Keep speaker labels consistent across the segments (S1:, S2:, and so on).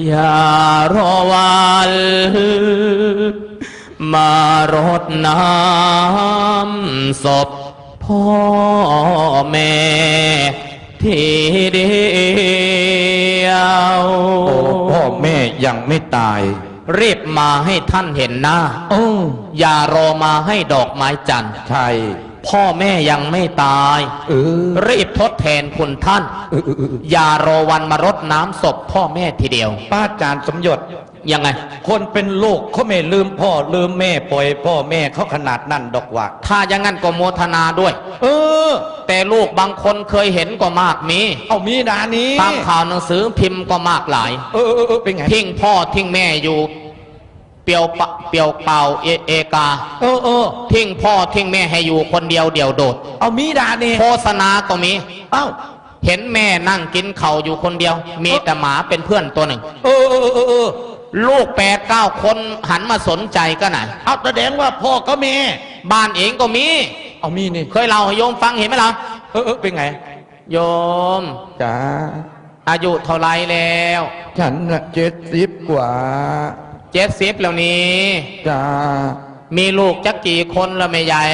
S1: อย่ารอวันมารดน้ำศพพ่อแม่ทีเดียว
S2: โอ้พ่อแม่ยังไม่ตาย
S1: รีบมาให้ท่านเห็นหน้า
S2: โอ้
S1: อย่ารอมาให้ดอกไม้จันทร์
S2: ใช่
S1: พ่อแม่ยังไม่ตาย
S2: เออ
S1: รีบทดแทนคุณท่าน
S2: เออเออเออ
S1: อย่ารอวันมารดน้ำศพพ่อแม่ทีเดียว
S2: ป้าจารย์สมยศ
S1: ยังไง
S2: คนเป็นลูกเขาไม่ลืมพ่อลืมแม่ปล่อยพ่อแม่เขาขนาดนั้นดอกว่า
S1: ถ้าอย่างนั้นก็โมทนาด้วย
S2: เออ
S1: แต่ลูกบางคนเคยเห็นก็มากมี
S2: เอามีดานี้
S1: ตามข่าวหนังสือพิมพ์ก็มากหลาย
S2: เออเออเออเป็นไง
S1: ทิ้งพ่อทิ้งแม่อยู่ เปียวปะเปียวเปล่าเอเอกา
S2: เออเออ
S1: ทิ้งพ่อทิ้งแม่ให้อยู่คนเดียวเดี่ยวโดด
S2: เอามีดานี่
S1: โฆษณาก็มี
S2: เอ้า
S1: เห็นแม่นั่งกินเข่าวอยู่คนเดียว มีแต่หมาเป็นเพื่อนตัวหนึ่ง
S2: เออเออเออเออเออ
S1: ลูกแปดเก้าคนหันมาสนใจก็ไหน
S2: เอาแสดงว่าพ่อก็แม่
S1: บ้านเองก็มี
S2: เอามีนี่
S1: เคยเล่าให้โยมฟังเห็นไหมล่ะ
S2: เออเออเป็นไง
S1: โยม
S2: จ้า
S1: อายุเท่าไรแล้ว
S2: ฉันน่ะเจ็ดสิบกว่า
S1: เจ็ดสิบแล้วนี้
S2: จ้า
S1: มีลูกจักกี่คนแล้วไม่ใหญ่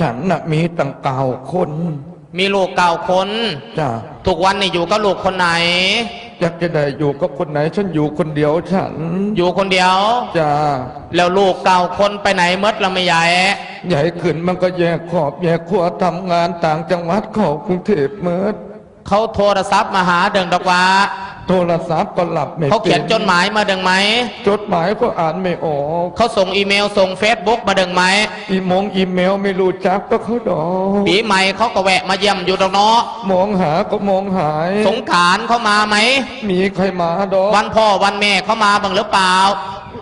S2: ฉันน่ะมีตั้งเก่าคน
S1: มีลูกเก้าคน
S2: จ้า
S1: ทุกวันนี่อยู่กับลูกคนไหน
S2: อยากจะได้อยู่กับคนไหน ฉันอยู่คนเดียวฉัน
S1: อยู่คนเดียว
S2: จ้า
S1: แล้วลูกเก้าคนไปไหนหมดแล้วไม่ใหญ่
S2: ใหญ่ขึ้นมันก็แยกขอบแยกขัวทำงานต่างจังหวัดเขอกรุงเทพเมื่อ
S1: เขาโทรศัพท์มาหาเดิงดอกว่า
S2: โทรศัพท์ก็หลับไม่
S1: เขาเขียน
S2: ป็
S1: จดหมายมาเดิงไหม
S2: จดหมายก็อ่านไม่ออก
S1: เขาส่งอีเมลส่งเฟซบุ๊กมาเดิงไหม
S2: อีมงอีเมลไม่รู้จักก็เขาดอก
S1: ปีใหม่เขาก็แวะมาเยี่ยมอยู่ดอกเนาะ
S2: มองหาก็มองหาย
S1: สงกรารเขามาไหม
S2: มีใครมาดอก
S1: วันพ่อวันแม่เขามาบ้างหรือเปล่า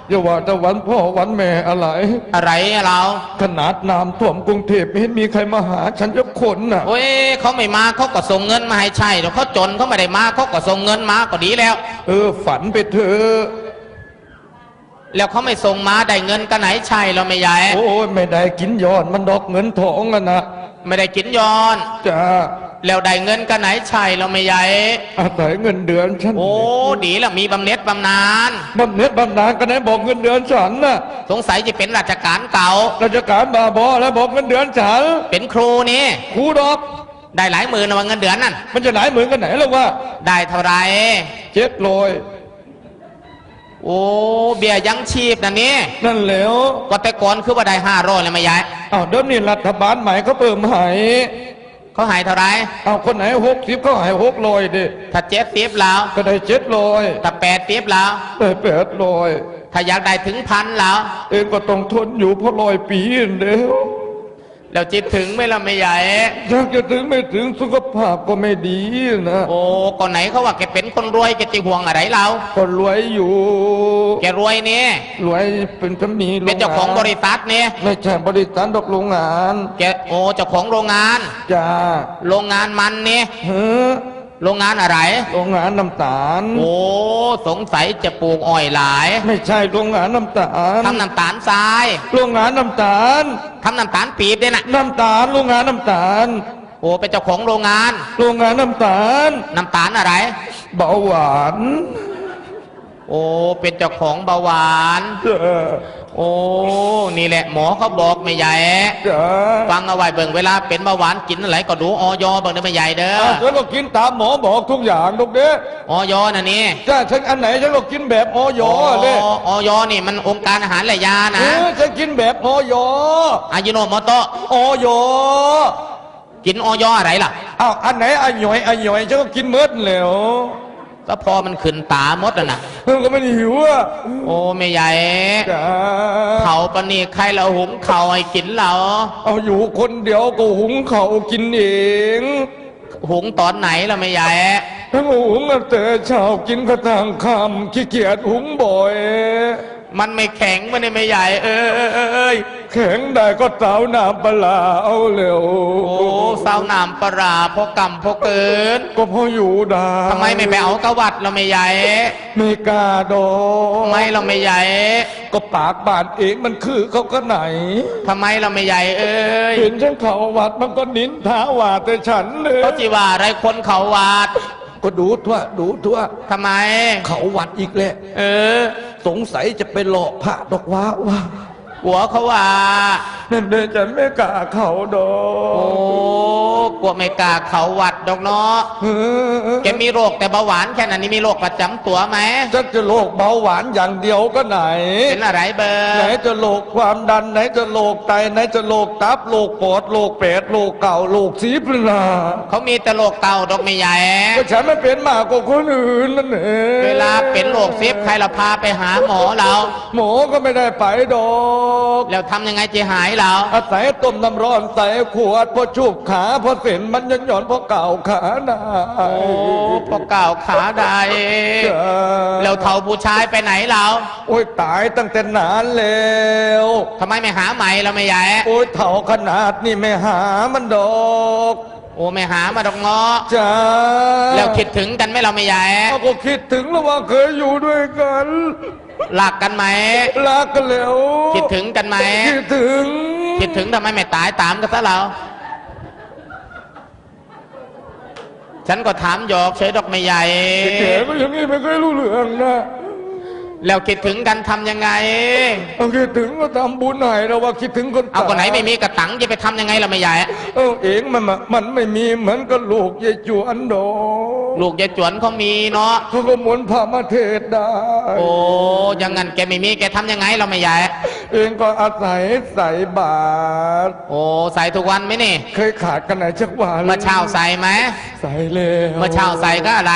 S2: อย่าว่าแต่วันพ่อวันแม่อะไร
S1: อะไรอะเรา
S2: ขนาดน้ำท่วมกรุงเทพไม่เห็นมีใครมาหา ฉันจะคนน่ะ
S1: โอ้ยเขาไม่มาเขาก็ส่งเงินมาให้ใช่เดี๋ยวเขาจนเขาไม่ได้มาเขาก็ส่งเงินมาก็ดีแล้ว
S2: เออ ฝันไปเถอะ
S1: แล้วเขาไม่ส่งมาได้เงินก็ไหนใช่เราไม่ใหญ่
S2: โอ้ยไม่ได้กินยอดมันดอกเงินทองอะนะ
S1: ไม่ได้กินย้อน
S2: จ้า
S1: แล้วได้เงินก็ไหนใช่เราไม่ใหญ่
S2: อาศัยเงินเดือนฉัน
S1: โอ้ดีแล้วมีบำเหน็จบำนาญ
S2: บำเหน็จบำนาญกันไหนบอกเงินเดือนฉันน่ะ
S1: สงสัยจะเป็นราชการเก่า
S2: ราชการบาบอแล้วบอกเงินเดือนฉัน
S1: เป็นครูนี่
S2: ครูดอก
S1: ได้หลายหมื่นนะว่าเงินเดือนนั่น
S2: มันจะไหนเหมือนกันไหนหรอกว่า
S1: ได้เท่าไหร
S2: เจ็ดลอย
S1: โอ้เบี้ยยังชีพนะนี่
S2: นั่นแหล้ว
S1: ก็แต่ก่อนคือว่าได้ห้าร้อยเลยไม่ใหญ่
S2: อ้าวเดี๋ยวนี้รัฐบาลใหม่เขาเพิ่มให้
S1: เขาหายเท่าไหร
S2: อ้าวคนไหนหกสิบเขาให้หกลอยดิ
S1: ถ้าเจ็ดสิบแล้ว
S2: ก็ได้เจ็ดลอย
S1: ถ้าแปดสิบแล้ว
S2: ได้แปดลอย
S1: ถ้าอยากได้ถึงพันแล้ว
S2: เองก็ต้องทนอยู่เพราะลอยปีเดียว
S1: แล้วจิตถึงไหม่ละไม่ใหญ่
S2: อยากจะถึงไม่ถึงสุขภาพก็ไม่ดีนะ
S1: โอ้ก่อนไหนเขาว่าแกเป็นคนรวยแกจะห่วงอะไรเรา
S2: ก็รวยอยู่
S1: แกรวยเนี่ย
S2: รวยเป็นสามีโรงงาน
S1: เป็นเจ้าของบริษัทเนี่ย
S2: ไม่ใช่บริษัทดอกโรงงาน
S1: แกโอ้เจ้าของโรงงาน
S2: จ้า
S1: โรงงานมันเนี่ย
S2: เฮ้อ
S1: โรงงานอะไร
S2: โรงงานน้ำตาล
S1: โอ้สงสัยจะปลูกอ้อยหลาย
S2: ไม่ใช่โรงงานน้ำตาล
S1: ทำน้ำตาลทราย
S2: โรงงานน้ำตาล
S1: ทำน้ำตาลปี๊บด้วยนะ
S2: น้ำตาลโรงงานน้ำตาล
S1: โอ้เป็นเจ้าของโรงงาน
S2: โรงงานน้ำตาล
S1: น้ำตาลอะไร
S2: เบาหวาน
S1: โอ้ เป็นเจ้าของเบาหวาน
S2: จ้า
S1: โอ้ นี่แหละหมอเขาบอกไม่ใหญ่
S2: จ้า
S1: ฟังเอาไว้เบิ่งเวลาเป็นเบาหวานกินอะไรก็ดูออยเบิ่งได้ไม่ใหญ่เด้อ
S2: อะฉันก็กินตามหมอบอกทุกอย่างลูกเด้
S1: ออยน่ะนี่
S2: จ้าฉันอันไหนฉันก็กินแบบออยเลย
S1: ออยนี่มันองค์การอาหารและยา
S2: เอ
S1: นะ
S2: อฉันกินแบบออย
S1: อายุโนโมโตะ
S2: ออย
S1: กินออยอะไรล่ะ
S2: อ้าวอันไหนอันหย่อยอันหย่อยฉันก็กินเมิดแล้ว
S1: ก็พอมันขึ้นตามดแล้วนะ
S2: เออก็ไม่ได้หิวอะ
S1: โอ้ไม่ใหญ่
S2: จ้า
S1: เขาปะนี่ใครเราหุงเขาวให้กินเรา
S2: เอาอยู่คนเดียวก็หุงเขาวกินเอง
S1: หุงตอนไหนเราไม่ใหญ่
S2: ทั้งหุงตั้งแต่เช้ากินกระทั่งค่ำขี้เกียจหุงบ่อย
S1: มันไม่แข็งมันไม่ใหญ่ เอ้ย
S2: แข็งได้ก็เตาน้ำปลาร้าเอาเร็ว
S1: โอ้เศร้าหนามปลาร้าพอกำพอเกิน
S2: ก็พออยู่ได้
S1: ทำไมไม่ไปเอากระวัดเราไม่ใหญ่
S2: ไม่กล้าดอ
S1: ทำไมเราไม่ใหญ่
S2: ก็ปากบาดเองมันคือเขาก็ไหน
S1: ทำไมเราไม่ใหญ่เอ้ย
S2: เห็นฉันเขาวัดมันก็นินทาว่าแต่ฉันเลย
S1: เขาจีว่าอะไรคนเขาวาด
S2: ก็ดูทั่วดูทั่ว
S1: ทำไม
S2: เขาวัดอีกแหละ
S1: เออ
S2: สงสัยจะไปหลอกพระดอกว่าว่า
S1: หัวเขาว่า
S2: นั่นเดินฉันไม่กล้าเขาดอ
S1: โอ้
S2: ก
S1: กลัวไม่กล้าเขาวัดดอกเนาะ
S2: เออ
S1: แกมีโรคแต่เบาหวานแค่นั้นนี่มีโรคประจำตัวไหม
S2: จะจะโรคเบาหวานอย่างเดียวก็ไหน
S1: เป็นอะไรเบอ
S2: ไหน
S1: ร์
S2: จะโรคความดันไหนจะโรคไตไหนจะโรคตับโรคปอดโรคเป็ดโรคเก่าโรคสีพลา
S1: เขามีแต่โรคเก่าดอกไม่ใหญ่
S2: ก็ฉันไม่เป็นมากกว่าคนอื่นนั่นเอง
S1: เวลาเป็นโรคเซฟใครเราพาไปหาหมอเรา
S2: หมอก็ไม่ได้ไปดอก
S1: แล้วทำยังไงจะหายเรา
S2: อาศัยต้มน้ำร้อนใส่ขวดพอจูบขาพอเส้นมันยันหย่อนพอเก่าขาหนา
S1: โอ้พอเก่าขาได้แล้วเท่าผู้ชายไปไหนเรา
S2: โอ้ยตายตั้งแต่นานแล้ว
S1: ทำไมไม่หาใหม่เราไม่ใหญ่
S2: โอ้ยเถ่าขนาดนี่ไม่หามันดอก
S1: โอ้ไม่หามาดอกเงาะ
S2: จ้า
S1: แล้วคิดถึงกันไหมเราไม่ใหญ่
S2: เราก็คิดถึงแล้วว่าเคยอยู่ด้วยกัน
S1: หลักกันไหม
S2: รักกันแล้ว
S1: คิดถึงกันไหม
S2: คิดถึง
S1: คิดถึงทำไมไม่ตายตามกันซะเรา ฉันก็ถามหยอกเฉยดอกไม่ใหญ่
S2: แก่ก็อย่างนี้ไม่เคยรู้เรื่องนะ
S1: แล้วคิดถึงกันทำยังไง
S2: เอาคิดถึงก็ทำบุญหน่อยเราว่าคิดถึงคน
S1: เอาคนไหน
S2: ตย
S1: ไม่มีกระตังจะไปทำยังไงเราไม่ใหญ่
S2: เออเองมันมามันไม่มีเหมือนกับลูกยายจวนดอก
S1: ลูกยายจวนเขามีเนาะ
S2: เขาก็หมุนพามาเทศได้
S1: โอ้อยังงั้นแกไม่มีแกทำยังไงเราไม่ใหญ่
S2: เองก็อาศัยใส่บาตร
S1: โอ้ใส่ทุกวันไหมนี่
S2: เคยขาดกันไหนชักวัน
S1: เมื่อเช้าใส่ไหม
S2: ใส่แล้ว
S1: เมื่อเช้าใส่ก็อะไร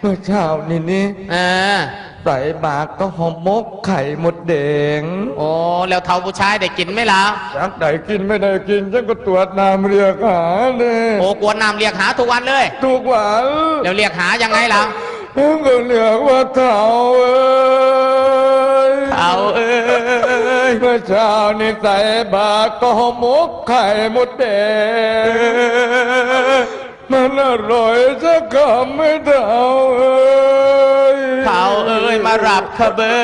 S2: เมื่อเช้านี่นี่
S1: เออ
S2: ใส่บาตรก็หอมมกไข่หมดแดง
S1: โอ้แล้วเท่าผู้ชายได้กินไหมล่ะ
S2: จักได้กินไม่ได้กินฉันก็ตรวจน้ำเรียกหาเนี่ย
S1: โอ้กวนน้ำเรียกหาทุกวันเลย
S2: ทุกวัน
S1: แล้วเรียกหายังไงล่ะ
S2: เองก็เรียกว่าเท่าเอ้ย
S1: เอาเอ้ย
S2: เมื่อเช้านี่ใส่บาตรก็หอมมกไข่หมดแดงมันอร่อยสักคำไม่เท่าเอ้ย
S1: เท่าเอ้ยมารับขเบิ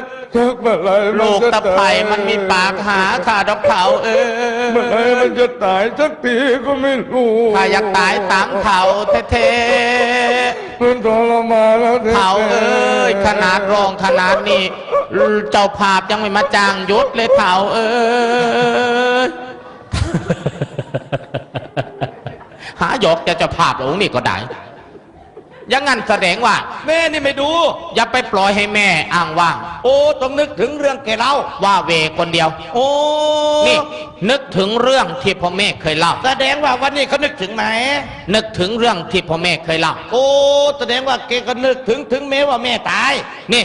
S1: ก
S2: ชักเมื่อไร
S1: ลูกตะไคร่มันมีปากหาขาดอกเท่าเอ้
S2: เมื่อไร
S1: ย
S2: มันจะตายสักทีก็ไม่รู้
S1: ถ้าอยากตายตามเท่าเท่
S2: มันทรมานแล้ว
S1: เท่าเอ้ยขนาดรองขนาดนี้เจ้าภาพยังไม่มาจ้างยุดเลยเท่าเอ้ยหาหยอกจะเจ้าภาพหลงนี่ก็ได้ อยังงั้นแสดงว่า
S3: แม่นี่ไม่ดู
S1: อย่าไปปล่อยให้แม่อ้างว่าง
S3: โอ้ต้องนึกถึงเรื่องแกเล่า
S1: ว่าเวคนเดียว
S3: โอ้
S1: นี่ นึกถึงเรื่องที่พ่อแม่เคยเล่า
S3: แสดงว่าวันนี้เขานึกถึงไหม
S1: นึกถึงเรื่องที่พ่อแม่เคยเล่า
S3: โอ้ แสดงว่าแกก็นึกถึงถึงแม้ว่าแม่ตาย
S1: นี่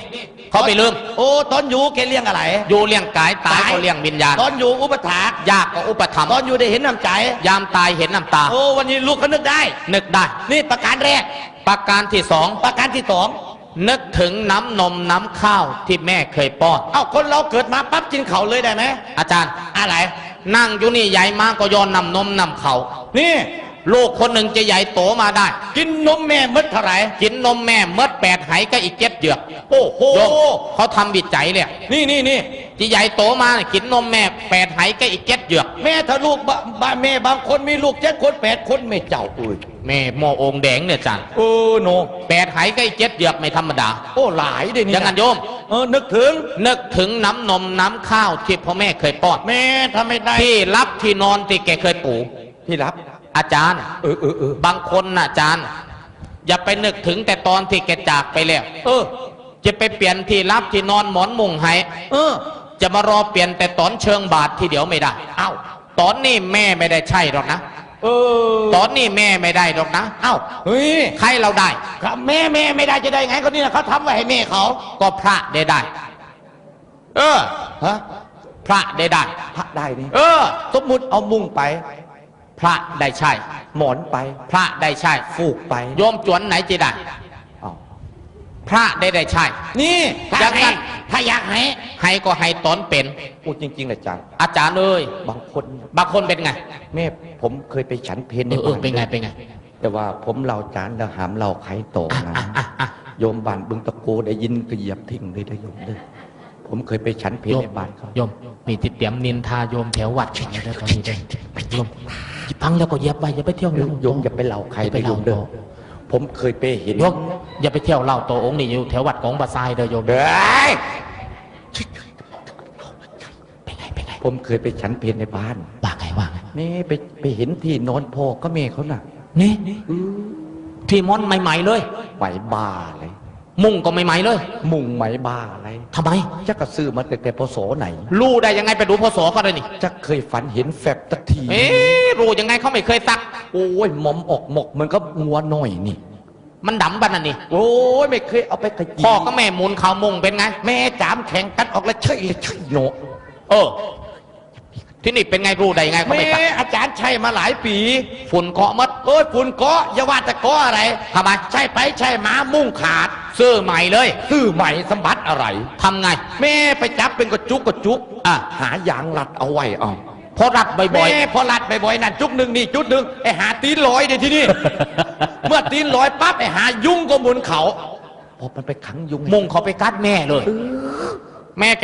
S1: เขาไปลืม
S3: โอ้ตอนอยู่แกเลี้ยงอะไร
S1: อยู่เลี้ยงกายตายก็เลี้ยงวิญญาณ
S3: ตอนอยู่อุปถาก
S1: ยากก็อุปถัมภ์
S3: ตอนอยู่ได้เห็นน้ำใจ
S1: ยามตายเห็นน้ำตา
S3: โอ้วันนี้ลูกก็นึกได้
S1: นึกได้
S3: นี่ประการแรก
S1: ประการที่สอง
S3: ประการที่สอง
S1: นึกถึงน้ำนมน้ำข้าวที่แม่เคยป้อน
S3: เอ้าคนเราเกิดมาปั๊บกินเขาเลยได้ไหม
S1: อาจารย์
S3: อะไร
S1: นั่งอยู่นี่ใหญ่มากก็ย้อนนำนมนำเขา
S3: นี่
S1: ลูกคนหนึ่งจะใหญ่โตมาได้
S3: กินนมแม่มดเท่าไหร่
S1: กินนมแม่เมื่อแปดไหก็อีกเจ็ดเหยือก
S3: โอ้โห
S1: โยมเขาทำวิจัยเลย
S3: นี่นี่นี่
S1: ที่ใหญ่โตมาเนี่ยกินนมแม่แปดไหก็อีกเจ็ดเหยือก
S3: แม่ถ้าลูกบะบะแม่บางคนมีลูกเจ็ดคนแปดคนไม่เจ้าอุ้ย
S1: แม่หมอองค์แดงเนี่ยจัน
S3: เออโน
S1: แปดไหก็อีกเจ็ดเหยือกไม่ธรรมดา
S3: โอ้หลายเด้นี่
S1: อย่างนั้นโยม
S3: เออนึกถึง
S1: นึกถึงน้ำนมน้ำข้าวที่พ่อแม่เคยป้อน
S3: แม่ทำไม่ได้
S1: ที่รับที่นอนที่แกเคยปู
S3: ที่รับ
S1: อาจารย์
S3: เออเออเออบา
S1: งคนน่ะอาจารย์ อย่าไปนึกถึงแต่ตอนที่แกจากไปแล้ว
S3: เออ
S1: จะไปเปลี่ยนที่รับที่นอนหมอนมุงให้
S3: เออ
S1: จะมารอเปลี่ยนแต่ตอนเชิงบาททีเดียวไม่ได้
S3: เอ้า
S1: ตอนนี้แม่ไม่ได้ใช่หรอกนะ
S3: เออ
S1: ตอนนี้แม่ไม่ได้หรอกนะ
S3: เอ้าเฮ้ย
S1: ใครเราได้
S3: ครับแม่แม่ไม่ได้จะได้ไงก็นี่นะเขาทำไว้ให้แม่เขา
S1: ก็พระได้ได้ เออ
S3: ฮะ
S1: พระได้ได้
S3: พระได้นี่
S1: เออ
S3: สมมุติเอามุ้งไป
S1: พระได้ใช่
S3: หมอนไป
S1: พระได้ใช่
S3: ฟูกไป
S1: โยมจวนไหนจะได้
S3: เอ้า
S1: พระได้ได้ใช่
S3: นี่ถ้า
S1: อย่างนั้น
S3: ให้ถ้าอยากให้
S1: ให้ก็ให้ตอนเป็น
S3: พูดจริงๆนะจัง
S1: อาจารย์เอ้ย
S3: บางคน
S1: บางคนเป็นไง
S3: แม่ผมเคยไปฉันเพลใน
S1: เออเออ
S3: บ้าน
S1: เป็นไงเป็นไง
S3: แต่ว่าผมเราจานแล้วหามเราไข่โตนะ
S1: อะอะอะ
S3: โยมบ้านบึงตะโกได้ยินก็เหยียบทิ้งเลยได้โยมเลยผมเคยไปฉันเพล
S1: โยม
S3: ในบ้านเขา
S1: โยมมีติดเตรียมนินทาโยมแถววัดเขาได้ตอนนี้ได้โยม ฟังแล้วก็เย็บไปอย่าไปเที่ยว
S3: โยมอย่าไปเล่าใคร
S1: อย่าไป
S3: นะโย
S1: เล่าม
S3: เด้อ
S1: เนาะ
S3: ผผมเคยไปเห็น
S1: โยมอย่าไปเที่ยวเล่าตัวองค์นี่อยู่แถววัดของบาทรายเด้อโยม
S3: เด้ย
S1: เป็นไงเป็นไง
S3: ผมเคยไปฉันเพลในบ้าน
S1: ว่าไงว่าไง
S3: นี่ไปไปเห็นที่นอนพ่อก็เมเขาน่ะ
S1: นี่ที่มอนใหม่ ๆ เลย
S3: ไหวบ้าเลย
S1: มุ่งก็ใหม่ๆเลย
S3: มุงไหมบ้าอะไร
S1: ทำไม
S3: จะกระซื้อมาแต่แต่พศไหน
S1: รู้ได้ยังไงไปดูพศเขาเลยนี่
S3: จะเคยฝันเห็นแฟบตะที
S1: เอ๊ะรู้ยังไงเขาไม่เคยซัก
S3: โอ้ยหมอมออกหมกมันก็งัวหน่อยนี่
S1: มันดำบันน่ะนี่
S3: โอ้ยไม่เคยเอาไปขยี้
S1: พ่อก็แม่หมุนเขามุงเป็นไง
S3: แม่จามแข่งกันออกแล้วเฉยเลยเฉยโน
S1: เออ ที่นี่เป็นไงรู้ได้ยังไงเขา
S3: แม่
S1: ไม่ซัก
S3: อาจารย์ใช่มาหลายปี
S1: ฝุ่นเกาะมัด
S3: โอ้ยฝุ่นเกาะอย่าว่าแต่เกาะอะไร
S1: ทำไม
S3: ใช่ไปใช่มามุ่งขาด
S1: ซื้อใหม่เลย
S3: ซื้อใหม่สมบัติอะไร
S1: ทำไง
S3: แม่ไปจับเป็นกระจุกกระจุก
S1: อะ
S3: หายางรัดเอาไว้เอา
S1: เพราะรัดบ่อย
S3: แม่พอรัดบ่อยๆนั่นจุกหนึ่งนี่จุดหนึ่งไอหาตีนลอยเดี๋ยวที่นี่เมื่อตีนลอยปั๊บไอหายุ่งก็หมุนเขาพอมันไปขังยุง
S1: ๆมุงเขาไปกัดแม่เลย แม่แก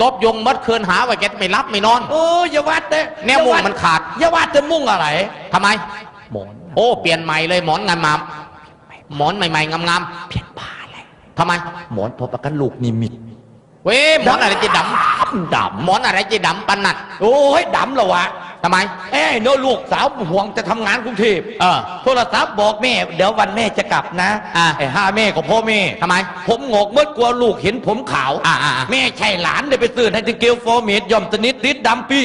S1: ตบยุงมัดคืนหาไว้แกไม่รับไม่นอน
S3: โอ้ยอย่าวัดเด้
S1: แนวมุ่งมันขาด
S3: อย่าวัดจะมุ่งอะไร
S1: ทำไม
S3: หมอน
S1: โอ้เปลี่ยนใหม่เลยหมอนงามมาหมอนใหม่ๆงามๆเปลี่ยนผ้าเลยทำไม
S3: หมอนพอประกันลูกนิมิต
S1: เว้ยหมอนอะไรจะด
S3: ดำดำ
S1: หมอนอะไรจะดำปันนัดำ
S3: โอ้ยดำเหรอวะ
S1: ทำไม
S3: เอ้ยโนลูกสาวห่วงจะทำงานกรุงเทพ
S1: เออ
S3: โทรศัพท์บอกแม่ เดี๋ยววันแม่จะกลับนะ
S1: อะ
S3: ไอ้ห้าแม่กับพ่อแม่
S1: ทำไม
S3: ผมงอกเมื่อกลัวลูกเห็นผมขาว
S1: อะอะอะ
S3: แม่ใช่หลานเดี๋ยวไปซื้อให้ถึงเกลฟอร์เมดยอมสนิดติดดำปี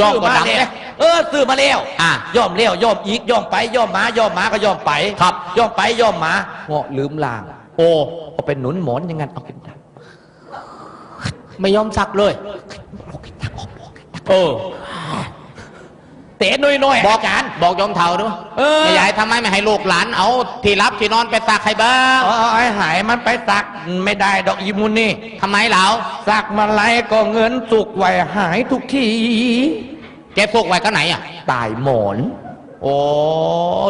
S1: ยอมกว่า
S3: ซื้
S1: ดำ
S3: แล้
S1: เนี่
S3: วยเออซื้อมาแล้ว
S1: อะ
S3: ยอมแล้วยอมอีกยอมไปยอมมายอมมาก็ยอมไป
S1: ครับ
S3: ยอมไปยอมมาเงาะลืมลาง
S1: โอ้
S3: เอาเป็นหนุนหมอนอยังงั้นเอาเป็นด
S1: ไม่ยอมซักเลยเออำ
S3: เตะน้อยๆ
S1: บอก
S3: อาจารย์
S1: บอกยอมเท่าด้วย
S3: เออ
S1: ยายทำไมไม่ให้ลูกหลานเอาที่รับที่นอนไปซักให้บ้าง
S3: เอาไอ้หายมันไปสักไม่ได้ดอกอีมุนนี่
S1: ทำไมเหล่า
S3: สักมาไรก็เงินสุกไว้หายทุกที
S1: แกพวกไว้ก็ไหนอะ
S3: ตายหมอน
S1: โอ้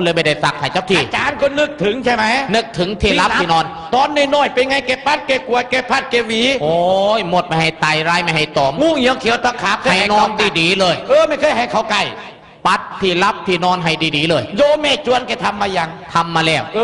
S1: เลยไม่ได้ซักให้เจ้าที่
S3: อาจารย์ก็นึกถึงใช่ไหม
S1: นึกถึงที่รับที่นอน
S3: ตอนน้อยๆเป็นไงแกปัดแกกวาดแกพัดแกหวี
S1: โอ้ยหมดไม่ให้ไตไรไม่ให้ตอม
S3: งูเหี่ยวเขียวตะขาบ
S1: ให้นอนดีๆเลย
S3: ๆเออไม่เคยให้เขาไก่
S1: ปัดที่รับที่นอนให้ดีๆเลย
S3: โยมแม่จวนแกทำมายัง
S1: ทำมาแล้ว
S3: เอ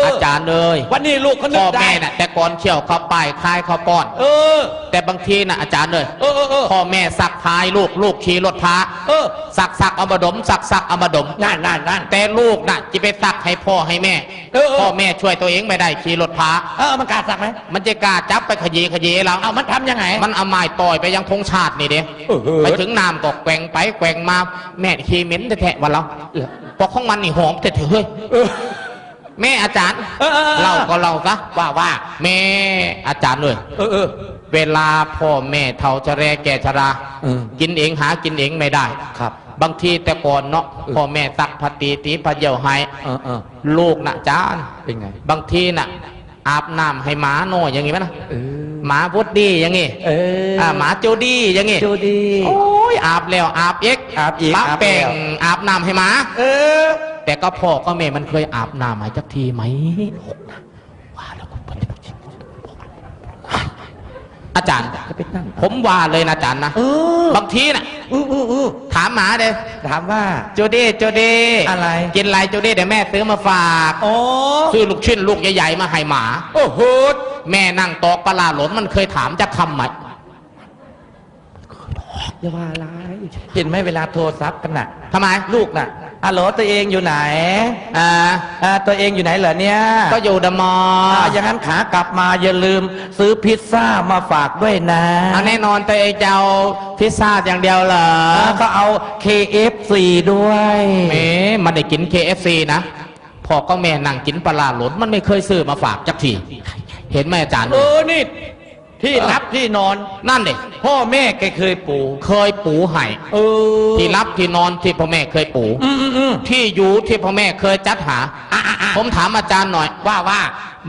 S3: อ
S1: อา
S3: อา
S1: จารย์เลย
S3: วันนี้ลูกเขานึ
S1: พ่
S3: ก
S1: อ
S3: ได้
S1: แม่น่ะ แต่ก่อนเขี่ยวข้าวป้ายคายข้าวป้อน
S3: เออ
S1: แต่บางทีน่ะอาจารย์เลย
S3: เออเออเออ
S1: พ่อแม่สักพายลูกลูกขี่รถท้า
S3: เออ
S1: สักสักเอามาดม สักสักเอามาดม
S3: นั่นนั่นนั่น
S1: แต่ลูกน่ะจะไปสักให้พ่อให้แม่
S3: เออเออ
S1: พ่อแม่ช่วยตัวเองไม่ได้ขี่รถท้า
S3: เออมันกล้าสักไหม
S1: มันจะกล้าจับไปขยี้ขยี้เรา
S3: เอามันทำยังไง
S1: มันเอาไม้ต่อยไปยังธงชาตินี่เด้
S3: เออเออ
S1: ไปถึงน้ำก็แกว่งไปแกว่งมาแม่ขี่เหม็นแท้ๆวันเราเพราะของมันนี่หอมแต่เฮ้ย
S3: เออ
S1: แม่อาจารย์
S3: เออเออเออ
S1: เล่าก็เล่าซะ
S3: ว่าว่า
S1: แม่อาจารย์เลย
S3: เออเออ
S1: เวลาพ่อแม่เฒ่าจะแรแก่ชรา
S3: อืม
S1: กินเองหากินเองไม่ได้
S3: ครับ
S1: บางทีแต่ก่อนเนาะพ่อแม่ตักพัตีตีพะเยี่ยวให้
S3: เออเออ
S1: ลูกน่ะจาน
S3: เป็นไง
S1: บางทีน่ะ อาบน้ำให้หมาหน่อยอย่างงี้ไหมนะ
S3: เออ
S1: หมาพุดดี้อย่างงี้
S3: เออ
S1: อ่าหมาโจดี้อย่างงี้
S3: จูดี
S1: โอ้ ยอาบแล้วอาบเอก
S3: อาบอีก
S1: ปะ
S3: อาบแล้ว
S1: แป้งอาบน้ำให้หมา
S3: เออ
S1: แต่ก็พ่อก็แม่มันเคยอาบน้ำให้จักทีไหมว่าแล้วคุณอาจารย์
S3: จะไปนั่ง
S1: ผมว่าเลยนะอาจารย์นะ
S3: เออบา
S1: งทีน่ะ
S3: อืออืออือ
S1: ถามหมาเลย
S3: ถามว่า
S1: โจดี้โจดี้
S3: อะไร
S1: กินอะไรโจดี้เดี๋ยวแม่ซื้อมาฝาก
S3: โอ้
S1: ซื้อลูกชิ้นลูกใหญ่ๆมาให้หมา
S3: โอ้โห
S1: แม่นั่งตอกปลาร้าหลนมันเคยถามจะคำไหม
S3: อย่าว่าอะไรเห็นไหมเวลาโทรศัพท์กันน่ะ
S1: ทำไม
S3: ลูกน่ะฮัลโหลตัวเองอยู่ไหน
S1: อ่า
S3: อ่าตัวเองอยู่ไหนเหรอเนี่ย
S1: ก็อยู่เดอะมอล
S3: อ่า
S1: ล์
S3: อย่างนั้นขากลับมาอย่าลืม ซื้อพิซซ่ามาฝากด้วยนะ
S1: เอาแน่นอนตัวเองจะเอาพิซซ่าอย่างเดียวเหรอ
S3: อ่าก็เอา KFC ด้วย
S1: เมมันได้กิน KFC นะพ่อก็แม่นั่งกินปลาร้าหลนมันไม่เคยซื้อมาฝากจักที เห็นไหมอาจารย์
S3: เออนี่ ที่รับที่นอน
S1: นั่นเด็
S3: พ่อแม่แกเคยปู
S1: เคยปูให้
S3: เออ
S1: ที่รับที่นอนที่พ่อแม่เคยปู
S3: อืมอืมอืม
S1: ที่อยู่ที่พ่อแม่เคยจัดหา
S3: อะอะอะ
S1: ผมถามอาจารย์หน่อย
S3: ว่าว่า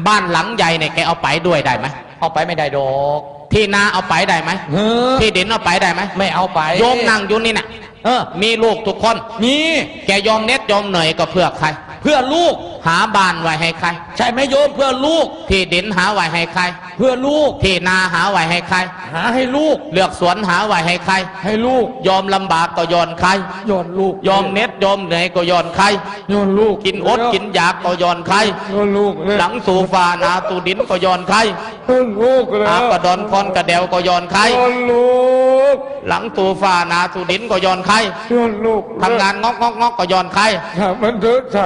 S1: บ้านหลังใหญ่เนี่ยแกเอาไปด้วยได้ไหม
S3: เอาไปไม่ได้ดอก
S1: ที่นาเอาไปได้ไหม
S3: เออ
S1: ที่ดินเอาไปได้ไหม
S3: ไม่เอาไป
S1: โยมนั่งอยู่นี่น่ะ
S3: เออ
S1: มีลูกทุกคน
S3: นี่
S1: แกยอมเน็ตยอมเหนื่อยก็เพื่อใคร
S3: เพื่อลูก
S1: หาบ้านไว้ให้ใคร
S3: ใช่ไหมโยมเพื่อลูก
S1: ที่ดินหาไว้ให้ใคร
S3: เพื่อลูก
S1: ที่นาหาไว้ให้ใคร
S3: หาให้ลูก
S1: เลือกสวนหาไว้ให้ใคร
S3: ให้ลูก
S1: ยอมลำบากก็ยอนใคร
S3: ย้อนลูก
S1: ยอมเหน็ดยอมเหนื่อยก็ยอนใคร
S2: โยนลูก
S1: กินอดกินอยากก็ยอนใคร
S2: โยนลูกเลย
S1: หลังสู่ฟ้านาตูดินก็ยอนใคร
S2: โยนลูกเลย
S1: อากระดอนคอนกระเดวก็ยอนใคร
S2: โยนลูก
S1: หลังตูฟ้านาตูดินก็ยอนใคร
S2: โยนลูก
S1: ทำงานงอกงอกงอกก็ยอนใคร
S2: ถามมันเถอะ